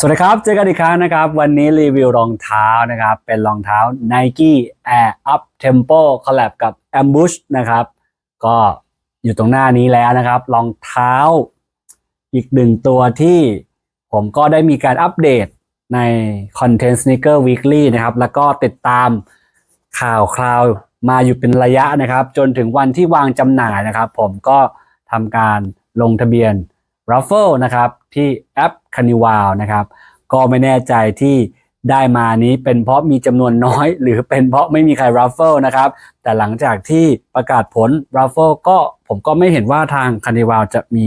สวัสดีครับ เจอกันอีกครั้งนะครับ วันนี้รีวิวรองเท้านะครับ เป็นรองเท้า Nike Air Up Tempo Collab กับ Ambush นะครับ ก็อยู่ตรงหน้านี้แล้วนะครับ รองเท้าอีกหนึ่งตัวที่ผมก็ได้มีการอัปเดตใน Content Sneaker Weekly นะครับ แล้วก็ติดตามข่าวคราวมาอยู่เป็นระยะนะครับ จนถึงวันที่วางจำหน่ายนะครับ ผมก็ทำการลงทะเบียน Raffle นะครับที่แอป c a n i v a l นะครับก็ไม่แน่ใจที่ได้มานี้เป็นเพราะมีจำนวนน้อย หรือเป็นเพราะไม่มีใคร Raffle นะครับแต่หลังจากที่ประกาศผล Raffle ก็ผมก็ไม่เห็นว่าทาง c a n i v a l จะมี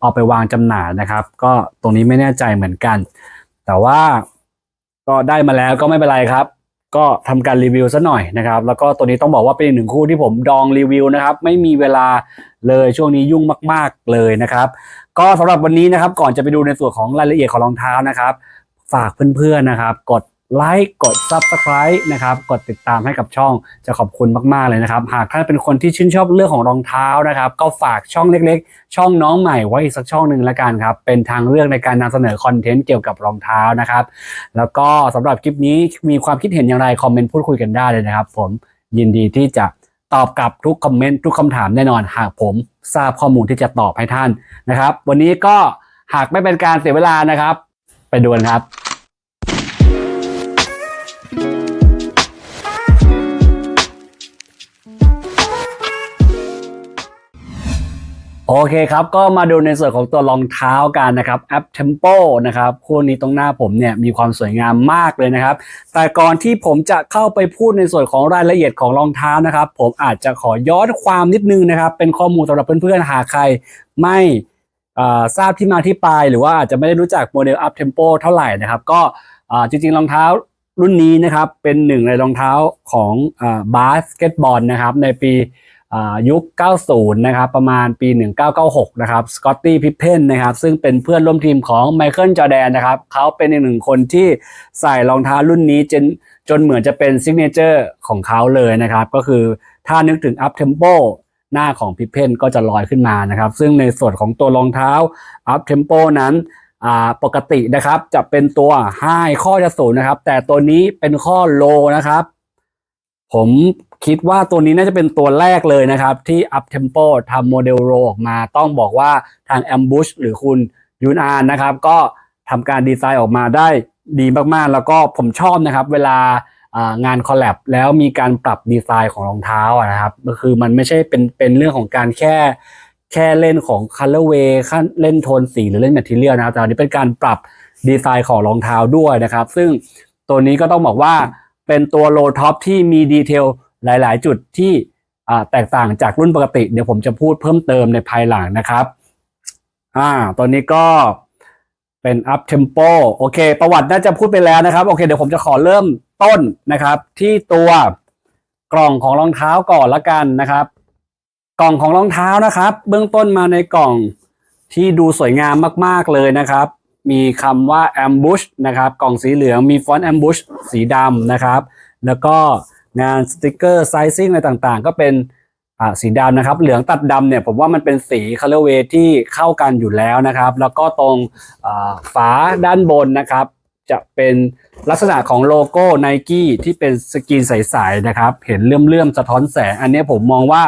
เอาไปวางจำหน่ายนะครับ ก็ตรงนี้ไม่แน่ใจเหมือนกัน แต่ว่าก็ได้มาแล้วก็ไม่เป็นไรครับ ก็ทำการรีวิวซะหน่อยนะครับ แล้วก็ตัวนี้ต้องบอกว่าเป็นอีกหนึ่งคู่ที่ผมดองรีวิวนะครับ ไม่มีเวลาเลยช่วงนี้ยุ่งมาก ๆเลยนะครับ ก็สำหรับวันนี้นะครับก่อนจะไปดูในส่วนของรายละเอียดของรองเท้านะครับ ฝากเพื่อนๆนะครับ กด ไลค์กด Subscribe นะครับกดติดตามให้กับช่องจะขอบคุณมากๆเลยนะครับ หากท่านเป็นคนที่ชื่นชอบเรื่องของรองเท้านะครับ ก็ฝากช่องเล็กๆ ช่องน้องใหม่ไว้อีกสักช่องหนึ่งละกันครับ เป็นทางเลือกในการนำเสนอคอนเทนต์เกี่ยวกับรองเท้านะครับ แล้วก็สำหรับคลิปนี้มีความคิดเห็นอย่างไรคอมเมนต์พูดคุยกันได้เลยนะครับ ผมยินดีที่จะตอบกลับทุกคอมเมนต์ทุกคำถามแน่นอนหากผมทราบข้อมูลที่จะตอบให้ท่านนะครับ วันนี้ก็หากไม่เป็นการเสียเวลานะครับ ไปดูกันครับ โอเคครับ ก็มาดูในส่วนของตัวรองเท้ากันนะครับแอป Tempo นะครับคู่นี้ตรงหน้าผมเนี่ยมีความสวยงามมากเลยนะครับ แต่ก่อนที่ผมจะเข้าไปพูดในส่วนของรายละเอียดของรองเท้านะครับ ผมอาจจะขอย้อนความนิดนึงนะครับ เป็นข้อมูลสำหรับเพื่อนๆหาใครไม่ทราบที่มาที่ไปหรือว่าอาจจะไม่ได้รู้จักโมเดล Up Tempo เท่าไหร่นะครับ ก็จริงๆรองเท้ารุ่นนี้นะครับเป็นหนึ่งในรองเท้าของอบาสเกตบอลนะครับในปี ยุค 90 นะครับ ประมาณปี 1996 นะครับ สกอตตี้ พิพเพน นะครับ ซึ่งเป็นเพื่อนร่วมทีมของไมเคิล จอแดน นะครับ เขาเป็นอีกหนึ่งคนที่ใส่รองเท้ารุ่นนี้จนจนเหมือนจะเป็นซิกเนเจอร์ของเขาเลยนะครับ ก็คือถ้านึกถึง Up Tempo หน้าของพิพเพนก็จะลอยขึ้นมานะครับ ซึ่งในส่วนของตัวรองเท้า Up Tempo นั้นปกตินะครับจะเป็นตัว High ข้อจะศูนย์นะครับ แต่ตัวนี้เป็นข้อ Low นะครับ ผม คิดว่าตัวนี้น่าจะเป็นตัวแรกเลยนะครับ ที่ Up Tempo ทำโมเดลโรออกมา ต้องบอกว่าทาง Ambush หรือคุณยูนอานนะครับ ก็ทำการดีไซน์ออกมาได้ดีมากๆ แล้วก็ผมชอบนะครับ เวลางานคอลแลบแล้วมีการปรับดีไซน์ของรองเท้านะครับ ก็คือมันไม่ใช่เป็นเป็นเรื่องของการแค่แค่เล่นของ colorway ขั้นเล่นโทนสีหรือเล่น material นะครับแต่อันนี้เป็นการปรับดีไซน์ของรองเท้าด้วยนะครับ ซึ่งตัวนี้ก็ต้องบอกว่าเป็นตัวโลท็อปที่มีดีเทล หลาย ๆ จุดที่แตกต่างจากรุ่นปกติ เดี๋ยวผมจะพูดเพิ่มเติมในภายหลังนะครับ อ่าตัวนี้ก็เป็น up tempo โอเค ประวัติน่าจะพูดไปแล้วนะครับ โอเค เดี๋ยวผมจะขอเริ่มต้นนะครับ ที่ตัวกล่องของรองเท้าก่อนละกันนะครับ กล่องของรองเท้านะครับ เบื้องต้นมาในกล่องที่ดูสวยงามมาก ๆ เลยนะครับ มีคำว่า ambush นะครับ กล่องสีเหลืองมีฟอนต์ ambush สีดำนะครับ แล้วก็ งานสติกเกอร์ไซซิ่งอะไรต่างๆ ก็เป็นสีดำนะครับ เหลืองตัดดำเนี่ยผมว่ามันเป็นสี colorway ที่เข้ากันอยู่แล้วนะครับ แล้วก็ตรงฝาด้านบนนะครับ จะเป็นลักษณะของโลโก้ Nike ที่เป็นสกรีนใสๆนะครับ เห็นเลื่อมๆ สะท้อนแสง อันนี้ผมมองว่า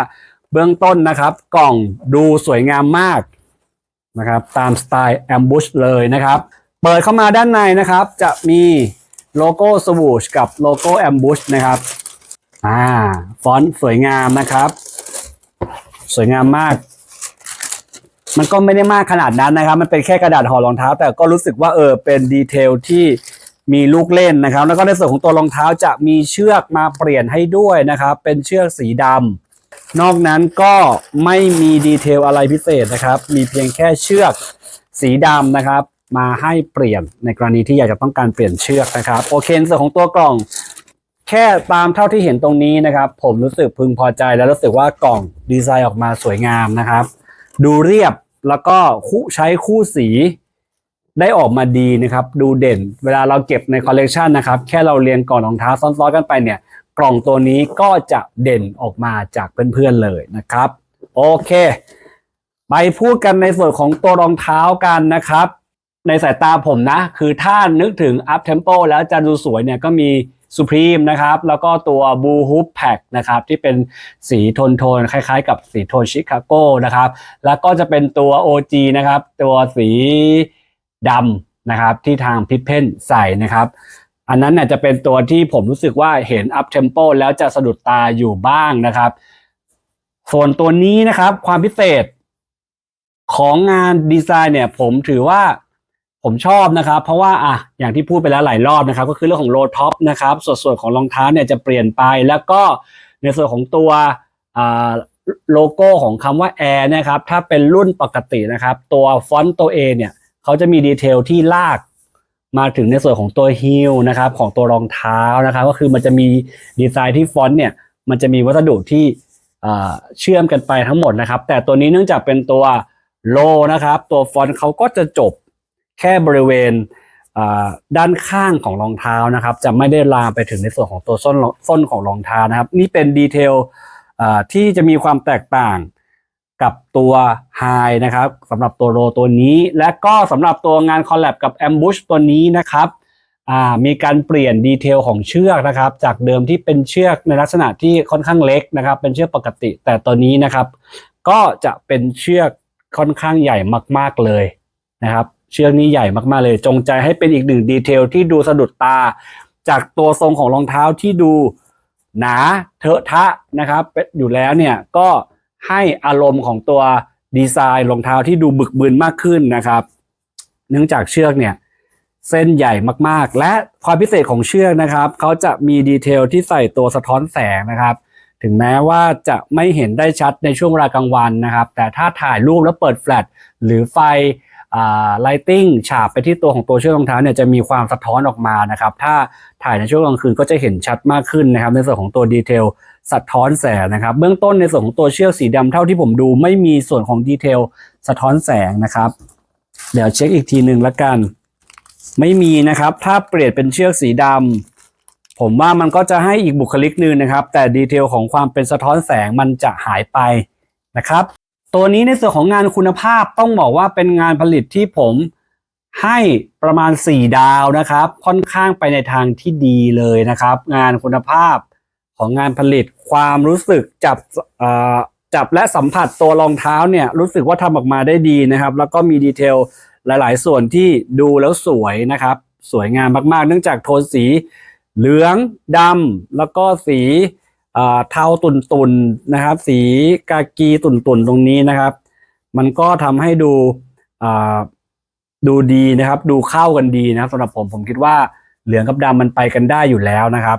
เบื้องต้นนะครับ กล่องดูสวยงามมากนะครับตามสไตล์ Ambush เลยนะครับ เปิดเข้ามาด้านในนะครับ จะมีโลโก้ Swoosh กับโลโก้ Ambush นะครับ อ่า ฟอนต์สวยงามนะครับ สวยงามมาก มันก็ไม่ได้มากขนาดนั้นนะครับ มันเป็นแค่กระดาษห่อรองเท้า แต่ก็รู้สึกว่าเออเป็นดีเทลที่มีลูกเล่นนะครับ แล้วก็ในส่วนของตัวรองเท้าจะมีเชือกมาเปลี่ยนให้ด้วยนะครับ เป็นเชือกสีดำนอกนั้นก็ไม่มีดีเทลอะไรพิเศษนะครับ มีเพียงแค่เชือกสีดำนะครับ มาให้เปลี่ยนในกรณีที่อยากจะต้องการเปลี่ยนเชือกนะครับ โอเคในส่วนของตัวกล่อง แค่ตามเท่าที่เห็นตรงนี้นะครับ ผมรู้สึกพึงพอใจและรู้สึกว่ากล่องดีไซน์ออกมาสวยงามนะครับ ดูเรียบแล้วก็คู่ใช้คู่สีได้ออกมาดีนะครับ ดูเด่น เวลาเราเก็บในคอลเลกชันนะครับ แค่เราเรียงกล่องรองเท้าซ้อนๆกันไปเนี่ย กล่องตัวนี้ก็จะเด่นออกมาจากเพื่อนๆเลยนะครับ โอเค ไปพูดกันในส่วนของตัวรองเท้ากันนะครับ ในสายตาผมนะ คือถ้านึกถึง up tempo แล้วจะดูสวยเนี่ยก็มี Supreme นะครับ แล้วก็ตัว Blue Hoop Pack นะครับ ที่เป็นสีโทนโทนคล้ายๆ กับสีโทนชิคาโกนะครับ แล้วก็จะเป็นตัว OG นะครับ ตัวสีดำนะครับ ที่ทางพิพเพนใส่นะครับ อันนั้นเนี่ยจะเป็นตัวที่ผมรู้สึกว่าเห็น up tempo แล้วจะสะดุดตาอยู่บ้างนะครับ ส่วนตัวนี้นะครับความพิเศษของงานดีไซน์เนี่ยผมถือว่า ผมชอบนะครับ เพราะว่าอะอย่างที่พูดไปแล้วหลายรอบนะครับ ก็คือเรื่องของโลท็อปนะครับ ส่วนส่วนของรองเท้าเนี่ยจะเปลี่ยนไป แล้วก็ในส่วนของตัวโลโก้ของคำว่า Air นะครับ ถ้าเป็นรุ่นปกตินะครับ ตัวฟอนต์ตัว A เนี่ยเขาจะมีดีเทลที่ลากมาถึงในส่วนของตัวฮิลนะครับของตัวรองเท้านะครับ ก็คือมันจะมีดีไซน์ที่ฟอนต์เนี่ยมันจะมีวัสดุที่เชื่อมกันไปทั้งหมดนะครับ แต่ตัวนี้เนื่องจากเป็นตัวโลนะครับ ตัวฟอนต์เขาก็จะจบ แค่บริเวณด้านข้างของรองเท้านะครับ จะไม่ได้ลามไปถึงในส่วนของตัวส้นส้นของรองเท้านะครับ นี่เป็นดีเทลที่จะมีความแตกต่างกับตัว High นะครับสำหรับตัวโรตัวนี้ และก็สำหรับตัวงานคอลแลบกับ Ambush ตัวนี้นะครับมีการเปลี่ยนดีเทลของเชือกนะครับ จากเดิมที่เป็นเชือกในลักษณะที่ค่อนข้างเล็กนะครับ เป็นเชือกปกติ แต่ตัวนี้นะครับ ก็จะเป็นเชือกค่อนข้างใหญ่มาก ๆเลยนะครับ เชือกนี้ใหญ่มากๆเลย จงใจให้เป็นอีกหนึ่งดีเทลที่ดูสะดุดตา จากตัวทรงของรองเท้าที่ดูหนาเทอะทะนะครับอยู่แล้วเนี่ยก็ให้อารมณ์ของตัวดีไซน์รองเท้าที่ดูบึกบึนมากขึ้นนะครับ เนื่องจากเชือกเนี่ยเส้นใหญ่มากๆ และความพิเศษของเชือกนะครับเขาจะมีดีเทลที่ใส่ตัวสะท้อนแสงนะครับ ถึงแม้ว่าจะไม่เห็นได้ชัดในช่วงเวลากลางวันนะครับ แต่ถ้าถ่ายรูปแล้วเปิดแฟลชหรือไฟ ไลติ้งฉาบไปที่ตัวของตัวเชือกรองเท้าเนี่ยจะมีความสะท้อนออกมานะครับ ถ้าถ่ายในช่วงกลางคืนก็จะเห็นชัดมากขึ้นนะครับ ในส่วนของตัวดีเทลสะท้อนแสงนะครับ เบื้องต้นในส่วนของตัวเชือกสีดำเท่าที่ผมดู ไม่มีส่วนของดีเทลสะท้อนแสงนะครับ เดี๋ยวเช็คอีกทีหนึ่งละกัน ไม่มีนะครับ ถ้าเปลี่ยนเป็นเชือกสีดำผมว่ามันก็จะให้อีกบุคลิกหนึ่งนะครับ แต่ดีเทลของความเป็นสะท้อนแสงมันจะหายไปนะครับ ตัวนี้ในส่วนของงานคุณภาพต้องบอกว่าเป็นงานผลิตที่ผมให้ประมาณ 4 ดาวนะครับ ค่อนข้างไปในทางที่ดีเลยนะครับ งานคุณภาพของงานผลิตความรู้สึกจับจับและสัมผัสตัวรองเท้าเนี่ยรู้สึกว่าทำออกมาได้ดีนะครับ แล้วก็มีดีเทลหลาย ๆ ส่วนที่ดูแล้วสวยนะครับ สวยงามมากๆ เนื่องจากโทนสีเหลืองดำแล้วก็สี เทาตุ่นๆนะครับ สีกากีตุ่นๆตรงนี้นะครับ มันก็ทำให้ดูดูดีนะครับ ดูเข้ากันดีนะครับสำหรับผมผมคิดว่าเหลืองกับดำมันไปกันได้อยู่แล้วนะครับ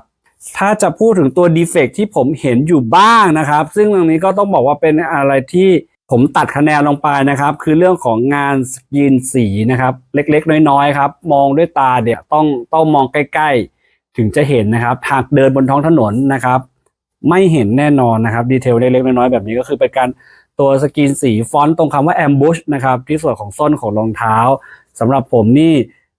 ถ้าจะพูดถึงตัวดีเฟกที่ผมเห็นอยู่บ้างนะครับ ซึ่งตรงนี้ก็ต้องบอกว่าเป็นอะไรที่ผมตัดคะแนนลงไปนะครับ คือเรื่องของงานสกรีนสีนะครับ เล็กๆ น้อยๆครับ มองด้วยตาเนี่ยต้องต้องมองใกล้ ๆ ถึงจะเห็นนะครับหากเดินบนท้องถนนนะครับ ไม่เห็นแน่นอนนะครับดีเทลเล็กๆน้อยๆแบบนี้ก็คือเป็นการตัวสกรีนสีฟอนต์ตรงคำว่า ambush นะครับที่ส่วนของส้นของรองเท้าสำหรับผมนี่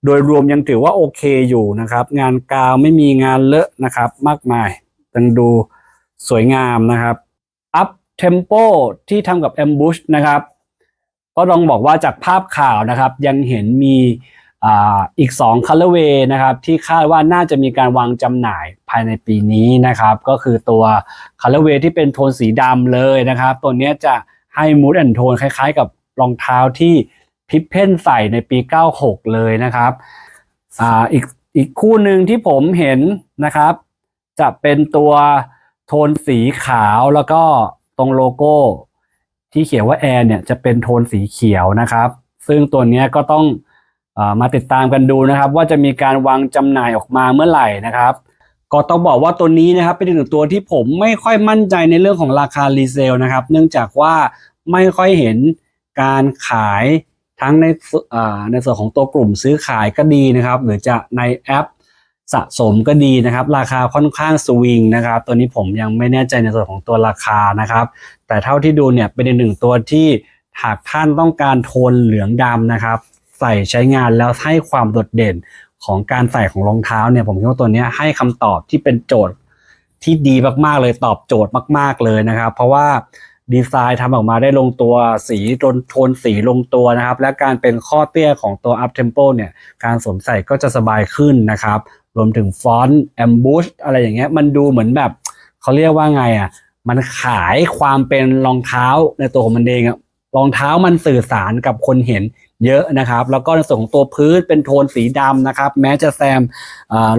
โดยรวมยังถือว่าโอเคอยู่นะครับ งานกาวไม่มีงานเลอะนะครับ มากมายยังดูสวยงามนะครับ up tempo ที่ทำกับ ambush นะครับ ก็ต้องบอกว่าจากภาพข่าวนะครับ ยังเห็นมี อีก2 colorway นะครับที่คาดว่าน่าจะมีการวางจำหน่ายภายในปีนี้นะครับ ก็คือตัว colorway ที่เป็นโทนสีดำเลยนะครับ ตัวนี้จะให้ mood and tone คล้ายๆ กับรองเท้าที่พิพเพนใส่ในปี 96 เลยนะครับอ่าอีกอีกคู่หนึ่งที่ผมเห็นนะครับ จะเป็นตัวโทนสีขาวแล้วก็ตรงโลโก้ ที่เขียนว่าแอร์เนี่ยจะเป็นโทนสีเขียวนะครับ ซึ่งตัวนี้ก็ต้อง มาติดตามกันดูนะครับ ว่าจะมีการวางจำหน่ายออกมาเมื่อไหร่นะครับ ก็ต้องบอกว่าตัวนี้นะครับเป็นอีกหนึ่งตัวที่ผมไม่ค่อยมั่นใจในเรื่องของราคารีเซลนะครับ เนื่องจากว่าไม่ค่อยเห็นการขายทั้งในในส่วนของตัวกลุ่มซื้อขายก็ดีนะครับ หรือจะในแอปสะสมก็ดีนะครับ ราคาค่อนข้างสวิงนะครับ ตัวนี้ผมยังไม่แน่ใจในส่วนของตัวราคานะครับ แต่เท่าที่ดูเนี่ยเป็นอีกหนึ่งตัวที่หากท่านต้องการโทนเหลืองดำนะครับ ใส่ใช้งานแล้วให้ความโดดเด่นของการใส่ของรองเท้าเนี่ยผมคิดว่าตัวนี้ให้คำตอบที่เป็นโจทย์ที่ดีมากๆเลยตอบโจทย์มาก ๆเลยนะครับ เพราะว่าดีไซน์ทำออกมาได้ลงตัวสีโทนโทนสีลงตัวนะครับ และการเป็นข้อเตี้ยของตัว Up Tempo เนี่ยการสวมใส่ก็จะสบายขึ้นนะครับ รวมถึงฟอนต์ Ambush อะไรอย่างเงี้ยมันดูเหมือนแบบเขาเรียกว่าไงอะมันขายความเป็นรองเท้าในตัวของมันเองอะรองเท้ามันสื่อสารกับคนเห็น เยอะนะครับ แล้วก็ในส่วนของตัวพื้นเป็นโทนสีดำนะครับ แม้จะแซม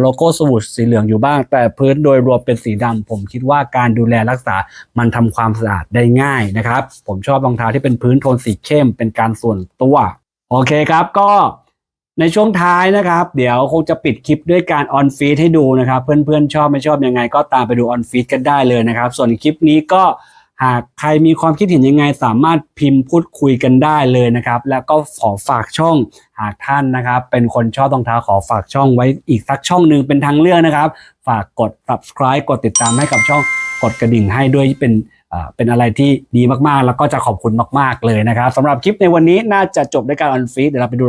โลโก้สวูชสีเหลืองอยู่บ้าง แต่พื้นโดยรวมเป็นสีดำผมคิดว่าการดูแลรักษามันทำความสะอาดได้ง่ายนะครับ ผมชอบรองเท้าที่เป็นพื้นโทนสีเข้มเป็นการส่วนตัว โอเคครับก็ในช่วงท้ายนะครับ เดี๋ยวคงจะปิดคลิปด้วยการออนฟีดให้ดูนะครับ เพื่อนๆชอบไม่ชอบยังไง ก็ตามไปดูออนฟีดกันได้เลยนะครับ ส่วนคลิปนี้ก็ หากใครมีความคิดเห็นยังไงสามารถพิมพ์พูดคุยกันได้เลยนะครับ แล้วก็ขอฝากช่องหากท่านนะครับ เป็นคนชอบรองเท้าขอฝากช่องไว้อีกสักช่องหนึ่งเป็นทางเลือกนะครับ ฝากกด subscribe กดติดตามให้กับช่องกดกระดิ่งให้ด้วยเป็นเป็นอะไรที่ดีมากๆ แล้วก็จะขอบคุณมาก ๆ เลยนะครับสำหรับคลิปในวันนี้น่าจะจบด้วยการออนฟีดเดี๋ยวเราไปดู